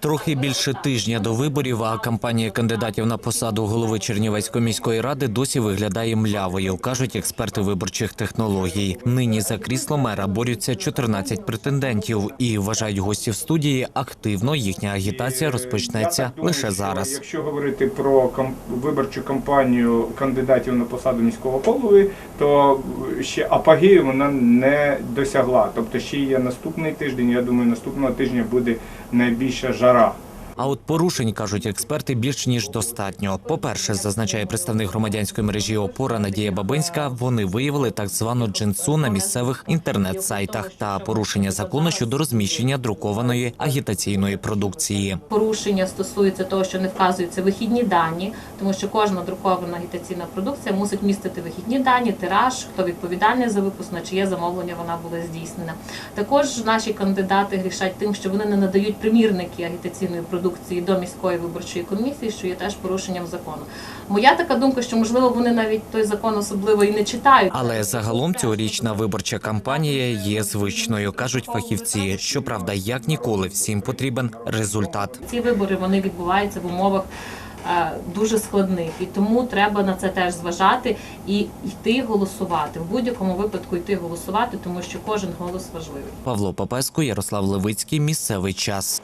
Трохи більше тижня до виборів, а кампанія кандидатів на посаду голови Чернівецької міської ради досі виглядає млявою, кажуть експерти виборчих технологій. Нині за крісло мера борються 14 претендентів і вважають гості в студії. Активно їхня агітація розпочнеться лише зараз. Якщо говорити про виборчу кампанію кандидатів на посаду міського голови, то ще апогею вона не досягла. Тобто ще є наступний тиждень. Я думаю, наступного тижня буде найбільша жара. А от порушень кажуть експерти більш ніж достатньо. По-перше, зазначає представник громадянської мережі опора Надія Бабинська. Вони виявили так звану джинсу на місцевих інтернет-сайтах та порушення закону щодо розміщення друкованої агітаційної продукції. Порушення стосується того, що не вказуються вихідні дані, тому що кожна друкована агітаційна продукція мусить містити вихідні дані, тираж, хто відповідальний за випуск, на чиє замовлення вона була здійснена. Також наші кандидати грішать тим, що вони не надають примірники агітаційної продукції до міської виборчої комісії, що є теж порушенням закону. Моя така думка, що можливо вони навіть той закон особливо і не читають. Але загалом цьогорічна виборча кампанія є звичною, кажуть фахівці. Щоправда, як ніколи, всім потрібен результат. Ці вибори вони відбуваються в умовах е, дуже складних, і тому треба на це теж зважати і йти голосувати. В будь-якому випадку йти голосувати, тому що кожен голос важливий. Павло Попеско, Ярослав Левицький. Місцевий час.